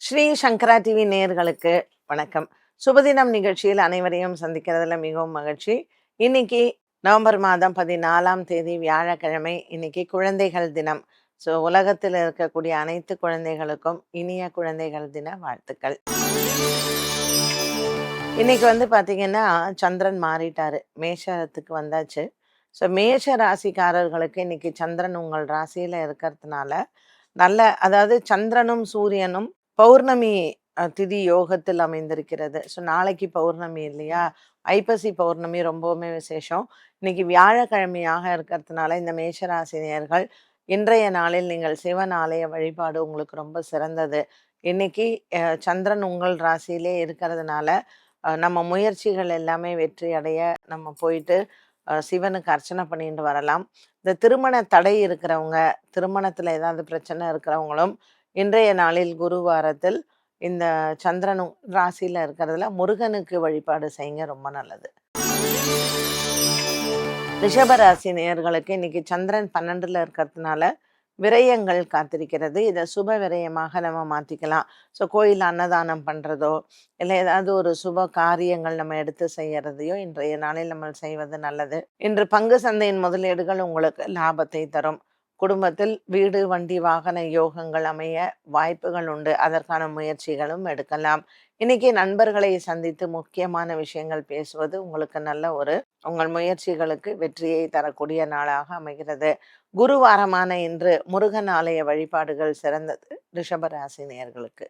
ஸ்ரீ சங்கரா TV நேயர்களுக்கு வணக்கம். சுபதினம் நிகழ்ச்சியில் அனைவரையும் சந்திக்கிறதுல மிகவும் மகிழ்ச்சி. இன்னைக்கு நவம்பர் மாதம் பதினாலாம் தேதி வியாழக்கிழமை இன்னைக்கு குழந்தைகள் தினம். ஸோ உலகத்தில் இருக்கக்கூடிய அனைத்து குழந்தைகளுக்கும் இனிய குழந்தைகள் தின வாழ்த்துக்கள். இன்னைக்கு வந்து பார்த்தீங்கன்னா சந்திரன் மாறிட்டாரு. மேஷத்துக்கு வந்தாச்சு. ஸோ மேஷ ராசிக்காரர்களுக்கு இன்னைக்கு சந்திரன் உங்கள் ராசியில் இருக்கிறதுனால நல்ல அதாவது சந்திரனும் சூரியனும் பௌர்ணமி திதி யோகத்தில் அமைந்திருக்கிறது. ஸோ நாளைக்கு பௌர்ணமி இல்லையா? ஐப்பசி பௌர்ணமி ரொம்பவுமே விசேஷம். இன்னைக்கு வியாழக்கிழமையாக இருக்கிறதுனால இந்த மேஷராசினியர்கள் இன்றைய நாளில் நீங்கள் சிவன் ஆலய வழிபாடு உங்களுக்கு ரொம்ப சிறந்தது. இன்னைக்கு சந்திரன் உங்கள் ராசியிலே இருக்கிறதுனால நம்ம முயற்சிகள் எல்லாமே வெற்றி அடைய நம்ம போயிட்டு சிவனுக்கு அர்ச்சனை பண்ணிட்டு வரலாம். இந்த திருமண தடை இருக்கிறவங்க திருமணத்தில் ஏதாவது பிரச்சனை இருக்கிறவங்களும் இன்றைய நாளில் குருவாரத்தில் இந்த சந்திரன் ராசியில் ராசியில இருக்கிறதுல முருகனுக்கு வழிபாடு செய்யுங்க ரொம்ப நல்லது. ரிஷபராசி நேயர்களுக்கு இன்னைக்கு சந்திரன் பன்னெண்டுல இருக்கிறதுனால விரயங்கள் காத்திருக்கிறது. இதை சுப விரயமாக நம்ம மாத்திக்கலாம். ஸோ கோயில் அன்னதானம் பண்றதோ இல்லை ஏதாவது ஒரு சுப காரியங்கள் நம்ம எடுத்து செய்யறதையோ இன்றைய நாளில் நம்ம செய்வது நல்லது. இன்று பங்கு சந்தையின் முதலீடுகள் உங்களுக்கு லாபத்தை தரும். குடும்பத்தில் வீடு வண்டி வாகன யோகங்கள் அமைய வாய்ப்புகள் உண்டு. அதற்கான முயற்சிகளும் எடுக்கலாம். இன்னைக்கு நண்பர்களை சந்தித்து முக்கியமான விஷயங்கள் பேசுவது உங்களுக்கு நல்ல ஒரு உங்கள் முயற்சிகளுக்கு வெற்றியை தரக்கூடிய நாளாக அமைகிறது. குருவாரமான இன்று முருகன் ஆலய வழிபாடுகள் சிறந்தது. ரிஷபராசி நேர்களுக்கு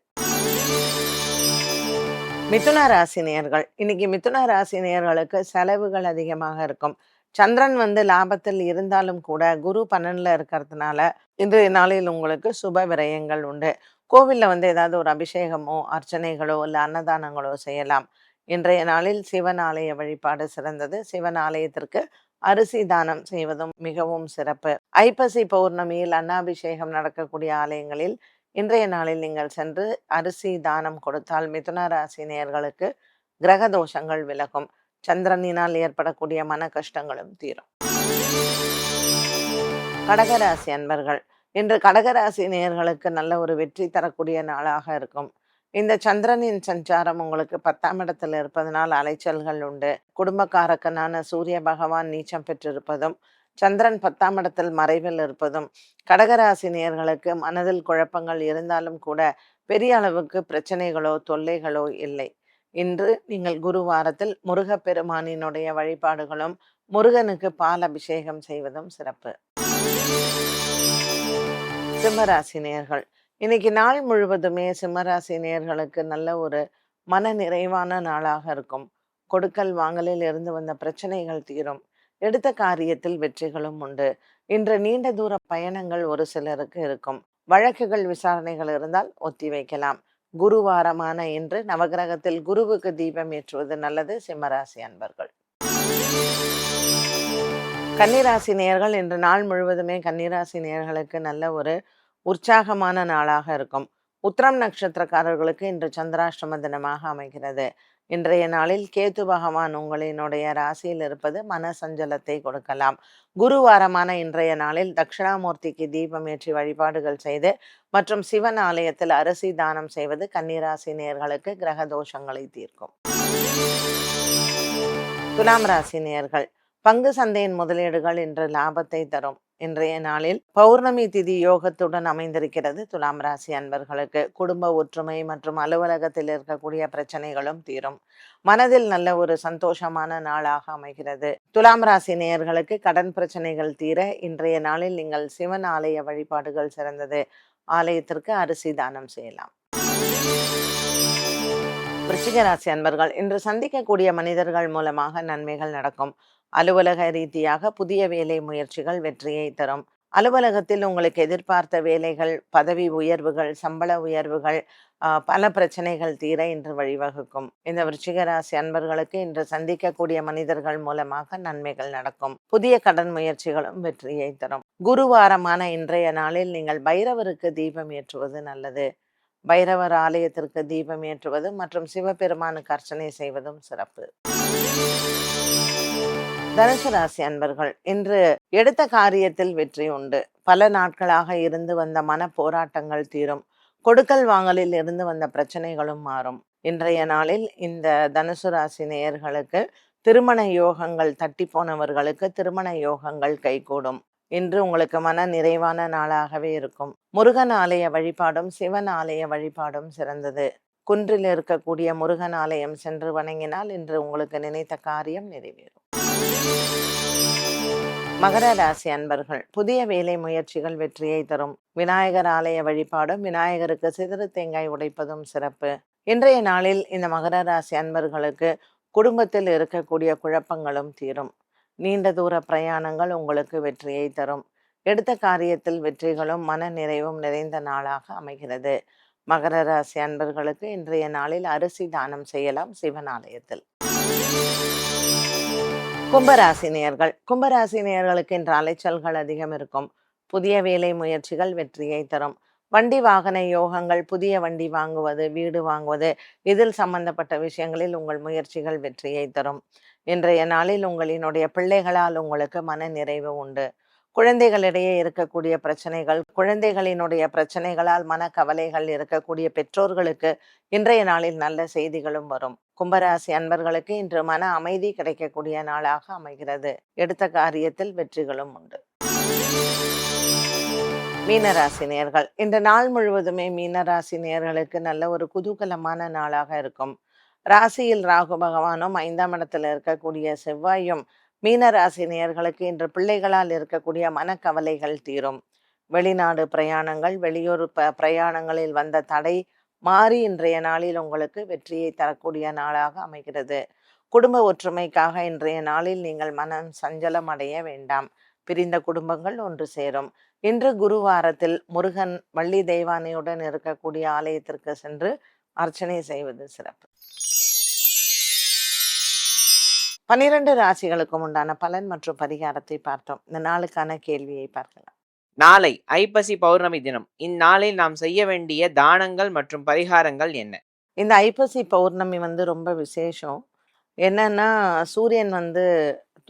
மிதுன ராசி நேர்கள் இன்னைக்கு மிதுன ராசி நேர்களுக்கு செலவுகள் அதிகமாக இருக்கும். சந்திரன் வந்து லாபத்தில் இருந்தாலும் கூட குரு பன்னெண்டுல இருக்கிறதுனால இன்றைய நாளில் உங்களுக்கு சுப விரயங்கள் உண்டு. கோவிலில் வந்து ஏதாவது ஒரு அபிஷேகமோ அர்ச்சனைகளோ இல்லை அன்னதானங்களோ செய்யலாம். இன்றைய நாளில் சிவன் ஆலய வழிபாடு சிறந்தது. சிவன் ஆலயத்திற்கு அரிசி தானம் செய்வதும் மிகவும் சிறப்பு. ஐப்பசி பௌர்ணமியில் அன்னாபிஷேகம் நடக்கக்கூடிய ஆலயங்களில் இன்றைய நாளில் நீங்கள் சென்று அரிசி தானம் கொடுத்தால் மிதுன ராசி நேர்களுக்கு கிரக தோஷங்கள் விலகும். சந்திரனினால் ஏற்படக்கூடிய மன கஷ்டங்களும் தீரும். கடகராசி அன்பர்கள் இன்று கடகராசி நேயர்களுக்கு நல்ல ஒரு வெற்றி தரக்கூடிய நாளாக இருக்கும். இந்த சந்திரனின் சஞ்சாரம் உங்களுக்கு பத்தாம் இடத்தில் இருப்பதனால் அலைச்சல்கள் உண்டு. குடும்பக்காரக்கனான சூரிய பகவான் நீச்சம் பெற்றிருப்பதும் சந்திரன் பத்தாம் இடத்தில் மறைவில் இருப்பதும் கடகராசி நேயர்களுக்கு மனதில் குழப்பங்கள் இருந்தாலும் கூட பெரிய அளவுக்கு பிரச்சனைகளோ தொல்லைகளோ இல்லை. இன்று நீங்கள் குருவாரத்தில் முருகப்பெருமானினுடைய வழிபாடுகளும் முருகனுக்கு பால் அபிஷேகம் செய்வதும் சிறப்பு. சிம்மராசி நேர்கள் இன்னைக்கு நாள் முழுவதுமே சிம்மராசி நேர்களுக்கு நல்ல ஒரு மன நிறைவான நாளாக இருக்கும். கொடுக்கல் வாங்கலில் இருந்து வந்த பிரச்சனைகள் தீரும். எடுத்த காரியத்தில் வெற்றிகளும் உண்டு. இன்று நீண்ட தூர பயணங்கள் ஒரு சிலருக்கு இருக்கும். வழக்குகள் விசாரணைகள் இருந்தால் ஒத்தி வைக்கலாம். குருவாரமான இன்று நவகிரகத்தில் குருவுக்கு தீபம் ஏற்றுவது நல்லது. சிம்மராசி அன்பர்கள். கன்னிராசி நேயர்கள் இன்று நாள் முழுவதுமே கன்னிராசி நேயர்களுக்கு நல்ல ஒரு உற்சாகமான நாளாக இருக்கும். உத்திரம் நட்சத்திரக்காரர்களுக்கு இன்று சந்திராஷ்டம தினமாக அமைகிறது. இன்றைய நாளில் கேது பகவான் உங்களினுடைய ராசியில் இருப்பது மன சஞ்சலத்தை கொடுக்கலாம். குருவாரமான இன்றைய நாளில் தட்சிணாமூர்த்திக்கு தீபம் ஏற்றி வழிபாடுகள் செய்து மற்றும் சிவன் ஆலயத்தில் அரிசி தானம் செய்வது கன்னிராசி நேர்களுக்கு கிரக தோஷங்களை தீர்க்கும். துலாம் ராசி நேர்கள் பங்கு சந்தையின் முதலீடுகள் இன்று லாபத்தை தரும். இன்றைய நாளில் பௌர்ணமி திதி யோகத்துடன் அமைந்திருக்கிறது. துலாம் ராசி அன்பர்களுக்கு குடும்ப ஒற்றுமை மற்றும் அலுவலகத்தில் இருக்கக்கூடிய பிரச்சனைகளும் தீரும். மனதில் நல்ல ஒரு சந்தோஷமான நாளாக அமைகிறது. துலாம் ராசி நேயர்களுக்கு கடன் பிரச்சனைகள் தீர இன்றைய நாளில் நீங்கள் சிவன் ஆலய வழிபாடுகள் சிறந்தது. ஆலயத்திற்கு அரிசி தானம் செய்யலாம். விருச்சிகராசி அன்பர்கள் இன்று சந்திக்கக்கூடிய மனிதர்கள் மூலமாக நன்மைகள் நடக்கும். அலுவலக ரீதியாக புதிய வேலை முயற்சிகள் வெற்றியை தரும். அலுவலகத்தில் உங்களுக்கு எதிர்பார்த்த வேலைகள் பதவி உயர்வுகள் சம்பள உயர்வுகள் பல பிரச்சனைகள் தீர இன்று வழிவகுக்கும். இந்த விருச்சிகராசி அன்பர்களுக்கு இன்று சந்திக்கக்கூடிய மனிதர்கள் மூலமாக நன்மைகள் நடக்கும். புதிய கடன் முயற்சிகளும் வெற்றியை தரும். குருவாரமான இன்றைய நாளில் நீங்கள் பைரவருக்கு தீபம் ஏற்றுவது நல்லது. பைரவர் ஆலயத்திற்கு தீபம் ஏற்றுவது மற்றும் சிவபெருமானுக்கு அர்ச்சனை செய்வதும் சிறப்பு. தனுசு ராசி அன்பர்கள் இன்று எடுத்த காரியத்தில் வெற்றி உண்டு. பல நாட்களாக இருந்து வந்த மன போராட்டங்கள் தீரும். கொடுக்கல் வாங்கலில் இருந்து வந்த பிரச்சனைகளும் மாறும். இன்றைய நாளில் இந்த தனுசு ராசி நேயர்களுக்கு திருமண யோகங்கள் தட்டி போனவர்களுக்கு திருமண யோகங்கள் கைகூடும். இன்று உங்களுக்கு மன நிறைவான நாளாகவே இருக்கும். முருகன் ஆலய வழிபாடும் சிவன் ஆலய வழிபாடும் சிறந்தது. குன்றில் இருக்கக்கூடிய முருகன் ஆலயம் சென்று வணங்கினால் இன்று உங்களுக்கு நினைத்த காரியம் நிறைவேறும். மகர ராசி அன்பர்கள் புதிய வேலை முயற்சிகள் வெற்றியை தரும். விநாயகர் ஆலய வழிபாடும் விநாயகருக்கு சிதறு தேங்காய் உடைப்பதும் சிறப்பு. இன்றைய நாளில் இந்த மகர ராசி அன்பர்களுக்கு குடும்பத்தில் இருக்கக்கூடிய குழப்பங்களும் தீரும். நீண்ட தூர பிரயாணங்கள் உங்களுக்கு வெற்றியை தரும். எடுத்த காரியத்தில் வெற்றிகளும் மன நிறைவும் நிறைந்த நாளாக அமைகிறது. மகர ராசி அன்பர்களுக்கு இன்றைய நாளில் அரிசி தானம் செய்யலாம் சிவன் ஆலயத்தில் கும்பராசினியர்கள். கும்பராசினியர்களுக்கு இன்று அலைச்சல்கள் அதிகம் இருக்கும். புதிய வேலை முயற்சிகள் வெற்றியை தரும். வண்டி வாகன யோகங்கள் புதிய வண்டி வாங்குவது வீடு வாங்குவது இதில் சம்பந்தப்பட்ட விஷயங்களில் உங்கள் முயற்சிகள் வெற்றியை தரும். இன்றைய நாளில் உங்களினுடைய பிள்ளைகளால் உங்களுக்கு மன நிறைவு உண்டு. குழந்தைகளிடையே இருக்கக்கூடிய பிரச்சனைகள் குழந்தைகளினுடைய பிரச்சனைகளால் மன கவலைகள் இருக்கக்கூடிய பெற்றோர்களுக்கு இன்றைய நாளில் நல்ல செய்திகளும் வரும். கும்பராசி அன்பர்களுக்கு இன்று மன அமைதி கிடைக்கக்கூடிய நாளாக அமைகிறது. எடுத்த காரியத்தில் வெற்றிகளும் உண்டு. மீனராசி நேர்கள். இந்த நாள் முழுவதுமே மீனராசி நேர்களுக்கு நல்ல ஒரு குதூகலமான நாளாக இருக்கும். ராசியில் ராகு பகவானும் ஐந்தாம் இடத்துல இருக்கக்கூடிய செவ்வாயும் மீனராசி நேயர்களுக்கு இன்று பிள்ளைகளால் இருக்கக்கூடிய மனக்கவலைகள் தீரும். வெளிநாடு பிரயாணங்கள் வெளியூர் ப பிரயாணங்களில் வந்த தடை மாறி இன்றைய நாளில் உங்களுக்கு வெற்றியை தரக்கூடிய நாளாக அமைகிறது. குடும்ப ஒற்றுமைக்காக இன்றைய நாளில் நீங்கள் மனம் சஞ்சலம் அடைய வேண்டாம். பிரிந்த குடும்பங்கள் ஒன்று சேரும். இன்று குருவாரத்தில் முருகன் வள்ளி தெய்வானையுடன் இருக்கக்கூடிய ஆலயத்திற்கு சென்று அர்ச்சனை செய்வது சிறப்பு. பனிரெண்டு ராசிகளுக்கும் உண்டான பலன் மற்றும் பரிகாரத்தை பார்த்தோம். இந்த நாளுக்கான கேள்வியை பார்க்கலாம். நாளை ஐப்பசி பௌர்ணமி தினம். இந்நாளில் நாம் செய்ய வேண்டிய தானங்கள் மற்றும் பரிகாரங்கள் என்ன? இந்த ஐப்பசி பௌர்ணமி வந்து ரொம்ப விசேஷம். என்னன்னா சூரியன் வந்து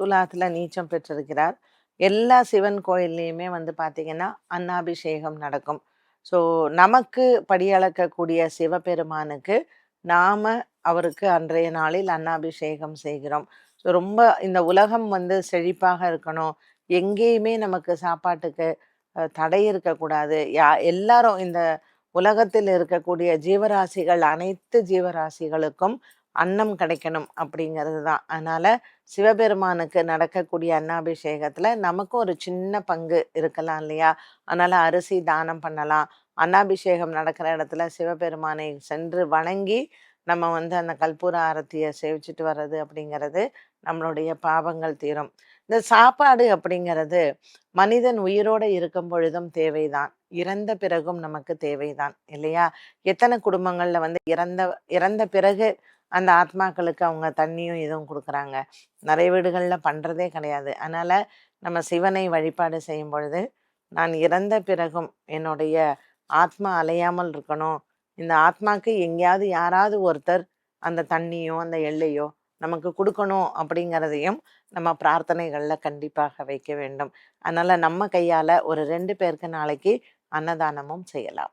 துலாத்துல நீச்சம் பெற்றிருக்கிறார். எல்லா சிவன் கோயில்லையுமே வந்து பார்த்திங்கன்னா அன்னாபிஷேகம் நடக்கும். ஸோ நமக்கு படியளக்கக்கூடிய சிவபெருமானுக்கு நாம் அவருக்கு அன்றைய நாளில் அன்னாபிஷேகம் செய்கிறோம். ஸோ ரொம்ப இந்த உலகம் வந்து செழிப்பாக இருக்கணும். எங்கேயுமே நமக்கு சாப்பாட்டுக்கு தடை இருக்கக்கூடாது. யா எல்லாரும் இந்த உலகத்தில் இருக்கக்கூடிய ஜீவராசிகள் அனைத்து ஜீவராசிகளுக்கும் அன்னம் கிடைக்கணும் அப்படிங்கிறது தான். அதனால் சிவபெருமானுக்கு நடக்கக்கூடிய அன்னாபிஷேகத்தில் நமக்கும் ஒரு சின்ன பங்கு இருக்கலாம் இல்லையா? அதனால் அரிசி தானம் பண்ணலாம். அன்னாபிஷேகம் நடக்கிற இடத்துல சிவபெருமானை சென்று வணங்கி நம்ம வந்து அந்த கல்பூர ஆரத்தியை சேவிச்சுட்டு வர்றது அப்படிங்கிறது நம்மளுடைய பாவங்கள் தீரும். இந்த சாப்பாடு அப்படிங்கிறது மனிதன் உயிரோடு இருக்கும் பொழுதும் தேவைதான். இறந்த பிறகும் நமக்கு தேவைதான் இல்லையா? எத்தனை குடும்பங்களில் வந்து இறந்த இறந்த பிறகு அந்த ஆத்மாக்களுக்கு அவங்க தண்ணியும் இதுவும் கொடுக்குறாங்க. நிறைய வீடுகளில் பண்ணுறதே கிடையாது. அதனால் நம்ம சிவனை வழிபாடு செய்யும் பொழுது நான் இறந்த பிறகும் என்னுடைய ஆத்மா அலையாமல் இருக்கணும். இந்த ஆத்மாக்கு எங்கேயாவது யாராவது ஒருத்தர் அந்த தண்ணியோ அந்த எல்லையோ நமக்கு கொடுக்கணும் அப்படிங்கிறதையும் நம்ம பிரார்த்தனைகளில் கண்டிப்பாக வைக்க வேண்டும். அதனால் நம்ம கையால் ஒரு ரெண்டு பேருக்கு நாளைக்கு அன்னதானமும் செய்யலாம்.